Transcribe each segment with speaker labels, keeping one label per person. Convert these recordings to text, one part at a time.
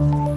Speaker 1: Thank you.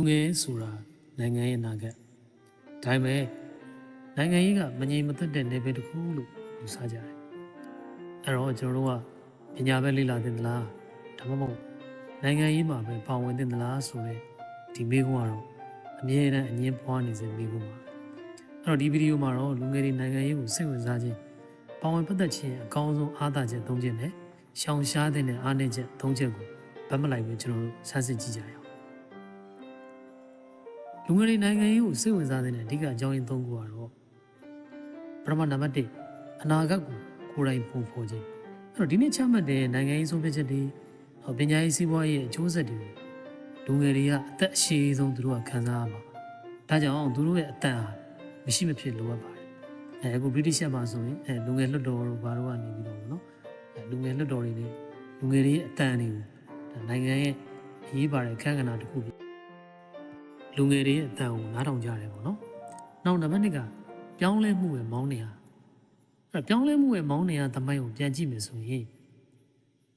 Speaker 1: လူငယ်ဆိုတာနိုင်ငံရဲ့အနာဂတ်ဒါပေမဲ့နိုင်ငံရေးကမငြိမ်မသက်တဲ့နယ်ပယ်တစ်ခုလို့ယူဆကြတယ်အဲ့တော့ကျွန်တော်တို့ကပညာပဲလေ့လာသင့်သလားဒါမှမဟုတ်နိုင်ငံရေးမှာပဲပါဝင်သင့်သလားဆိုတဲ့ဒီမေးခွန်းကတော့အမြဲတမ်းအငင်းပွားနေစေမေးခွန်းပါအဲ့တော့ဒီဗီဒီယိုမှာတော့လူငယ်တွေနိုင်ငံရေးကိုစိတ်ဝင်စားခြင်းပါဝင်ပတ်သက်ခြင်းအကောင်းဆုံးအားသာချက်၃ချက်နဲ့ရှောင်ရှားတဲ့အားနည်းချက်၃ချက်ကိုဗတ်မလိုက်ပဲကျွန်တော်တို့စမ်းစစ်ကြည့်ကြရအောင် လူငယ်တွေနိုင်ငံရေးကိုစိတ်ဝင်စားတဲ့အဓိကအကြောင်းရင်း၃ခုကတော့ပထမနံပါတ်1အနာဂတ်ကိုကိုယ်တိုင်ပုံဖော်ခြင်းအဲ့တော့ဒီနေ့ချမှတ်တဲ့နိုင်ငံရေးဆုံးဖြတ်ချက်တွေဟောပညာရေးစီးပွားရေးရဲ့အကျိုးဆက်တွေကိုလူငယ်တွေကအသက်အရှည်ဆုံးသူတို့ကခံစားရမှာဒါကြောင့်သူတို့ရဲ့အတန်ဟာမရှိမဖြစ်လိုအပ်ပါတယ်အဲအခုဗြိတိရှ်မှာဆိုရင်အဲလူငယ်လွတ်တော်တို့ဘာတို့ကနေပြီးတော့ဗောနော်အဲလူငယ်လွတ်တော်တွေနဲ့လူငယ်တွေရဲ့အတန်တွေကိုဒါနိုင်ငံရဲ့အရေးပါတဲ့အခန်းကဏ္ဍတစ်ခုဖြစ် လူငယ်တွေရဲ့အတန်ကိုနားထောင်ကြတယ်ပေါ့နော်။နောက်နံပါတ်2ကပြောင်းလဲမှုရဲ့မောင်းနေရအဲ့ပြောင်းလဲမှုရဲ့မောင်းနေရသမိုင်းကိုပြန်ကြည့်မယ်ဆိုရင်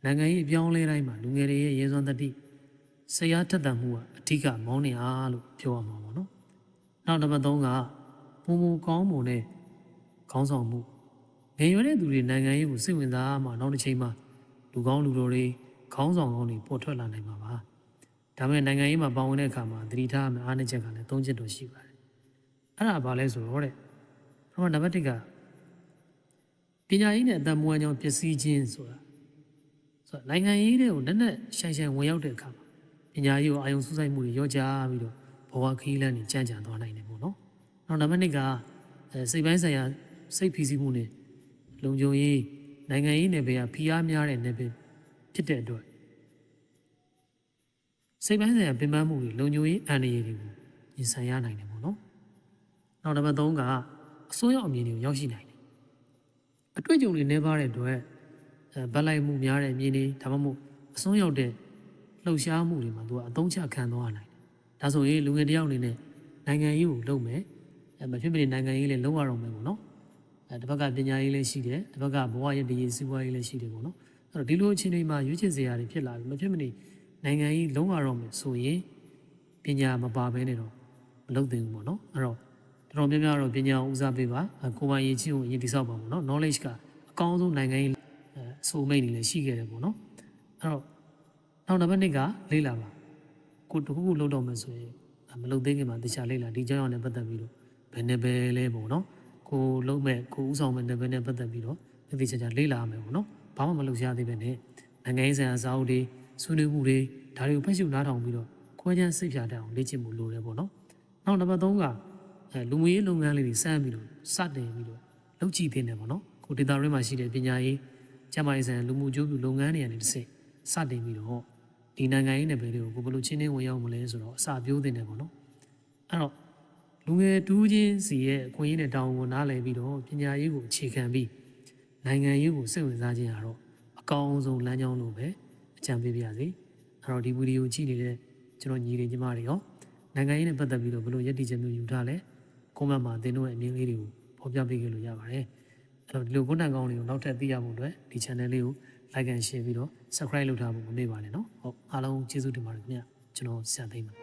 Speaker 1: နိုင်ငံရေးအပြောင်းလဲတိုင်းမှာလူငယ်တွေရဲ့ရဲစွမ်းသတ္တိဆရာတက်တန်မှုကအဓိကမောင်းနေအားလို့ပြောရမှာပေါ့နော်။နောက်နံပါတ်3ကပုံမကောင်းပုံနဲ့ခေါင်းဆောင်မှုငယ်ရွယ်တဲ့သူတွေနိုင်ငံရေးကိုစိတ်ဝင်စားမှနောက်တစ်ချိန်မှာလူကောင်းလူတော်တွေခေါင်းဆောင်ကောင်းတွေပေါ်ထွက်လာနိုင်မှာပါ။ ဒါပေမဲ့နိုင်ငံရေးမှာပါဝင်တဲ့အခါမှာသတိထားရမယ့်အားနည်းချက်ကလည်း၃ချက်တော့ရှိပါတယ်။အဲ့ဒါဘာလဲဆိုတော့တဲ့။ပထမနံပါတ်၁ကပညာရေးနဲ့အတမွေးကြောင့်ပျက်စီးခြင်းဆိုတာဆိုတော့နိုင်ငံရေးတွေကိုနက်နက်ရှိုင်ရှိုင်ဝင်ရောက်တဲ့အခါမှာပညာရေးကိုအာရုံစူးစိုက်မှုတွေရောကြပြီးတော့ဘဝခရီးလမ်းတွေကြမ်းကြံသွားနိုင်တယ်ပေါ့နော်။နောက်နံပါတ်၂ကအဲစိတ်ပိုင်းဆိုင်ရာစိတ်ဖိစီးမှုနဲ့လုံခြုံရေးနိုင်ငံရေးနယ်ပယ်ကဖိအားများတဲ့နယ်ပယ်ဖြစ်တဲ့အတွက် စိတ်ပိုင်းဆိုင်ရာပင်ပန်းမှုတွေလုံခြုံရေးအန္တရာယ်တွေကိုရင်ဆိုင်ရနိုင်တယ်ပေါ့နော်။နောက်နံပါတ်3ကအစိုးရအမြင်တွေကိုရောက်ရှိနိုင်တယ်။အတွေ့အကြုံတွေနှဲပါတဲ့အတွက်အဲဗတ်လိုက်မှုများတဲ့အမြင်တွေဒါမှမဟုတ်အစွန်းရောက်တဲ့လှုပ်ရှားမှုတွေမှာသူကအသုံးချခံသွားနိုင်တယ်။ဒါဆိုရင်လူငယ်တယောက်အနေနဲ့နိုင်ငံရေးကိုလုပ်မယ်။အဲမဖြစ်မနေနိုင်ငံရေးလည်းလုပ်ရအောင်မယ်ပေါ့နော်။အဲတစ်ဘက်ကပညာရေးလည်းရှိတယ်တစ်ဘက်ကဘဝရည်တည်ရေးစီးပွားရေးလည်းရှိတယ်ပေါ့နော်။အဲ့တော့ဒီလိုအခြေအနေမှာရွေးချယ်စရာတွေဖြစ်လာပြီမဖြစ်မနေ နိုင်ငံရေးလုံးဝတော့မယ်ဆိုရင်ပညာမပါဘဲနဲ့တော့မလုပ်သင့်ဘူးပေါ့နော်အဲ့တော့တော်တော်များများတော့ပညာဦးစားပေးပါအဲကိုယ်ပိုင်ရည်ချင်းကိုအရင်တိဆောက်ပါပေါ့နော် knowledge ကအကောင်းဆုံးနိုင်ငံရေးအဲအဆိုမိတ်တွေလည်းရှိခဲ့တယ်ပေါ့နော်အဲ့တော့နောက်နံပါတ်2ကလေ့လာပါကိုတခုခုလုပ်တော့မယ်ဆိုရင်အဲမလုပ်သေးခင်မှာတခြားလေ့လာဒီကြောင်းနဲ့ပတ်သက်ပြီးတော့ဘယ်နဲ့ပဲလဲပေါ့နော်ကိုလုံးမဲ့ကိုဥဆောင်မဲ့နယ်ပယ်နဲ့ပတ်သက်ပြီးတော့တတိချာချာလေ့လာရမယ်ပေါ့နော်ဘာမှမလုပ်ရသေးပဲနဲ့နိုင်ငံရေးဆိုင်ရာစာအုပ်တွေ ဆွေးနွေးမှုတွေဒါတွေကိုဖတ်ရှုနားထောင်ပြီးတော့ခွဲခြမ်းစိတ်ဖြာတတ်အောင်လေ့ကျင့်မှုလိုတယ်ပေါ့နော်။နောက်နံပါတ်3ကအဲလူမှုရေးလုပ်ငန်းလေးတွေစမ်းပြီးတော့စတင်ပြီးတော့လုပ်ကြည့်သင့်တယ်ပေါ့နော်။ကိုဒေတာရင်းမှာရှိတဲ့ပညာရေးကျန်းမာရေးဆိုင်ရာလူမှုကျိုးပြုလုပ်ငန်းတွေကနေတစ်ဆင့်စတင်ပြီးတော့ဒီနိုင်ငံရေးနယ်ပယ်တွေကိုကိုဘယ်လိုချင်းချင်းဝင်ရောက်မလဲဆိုတော့အစာပြိုးသင့်တယ်ပေါ့နော်။အဲ့တော့လူငယ်တူးချင်းစီရဲ့အခွင့်အရေးနဲ့တောင်းကိုနားလည်ပြီးတော့ပညာရေးကိုအခြေခံပြီးနိုင်ငံရေးကိုစိတ်ဝင်စားခြင်းကတော့အကောင်းဆုံးလမ်းကြောင်းလို့ပဲအ ကြံပေးပါရစေ။အဲ့တော့ဒီဗီဒီယိုကြည့်နေတဲ့ကျွန်တော်ညီတွေညီမတွေရောနိုင်ငံရေးနဲ့ပတ်သက်ပြီးတော့ဘယ်လိုရည်တည်ချက်မျိုးယူထားလဲ။ကွန်မန့်မှာသင်တို့ရဲ့အမြင်လေးတွေကိုဖော်ပြပေးခဲ့လို့ရပါတယ်။အဲ့တော့ဒီလိုကွန်တန်ကောင်းတွေကိုနောက်ထပ်သိရဖို့အတွက်ဒီ channel လေးကို like and share ပြီးတော့ subscribe လုပ်ထားဖို့မမေ့ပါနဲ့နော်။ဟုတ်အားလုံးကျေးဇူးတင်ပါတယ်ခင်ဗျ။ကျွန်တော်ဆရာသိမ်းပါ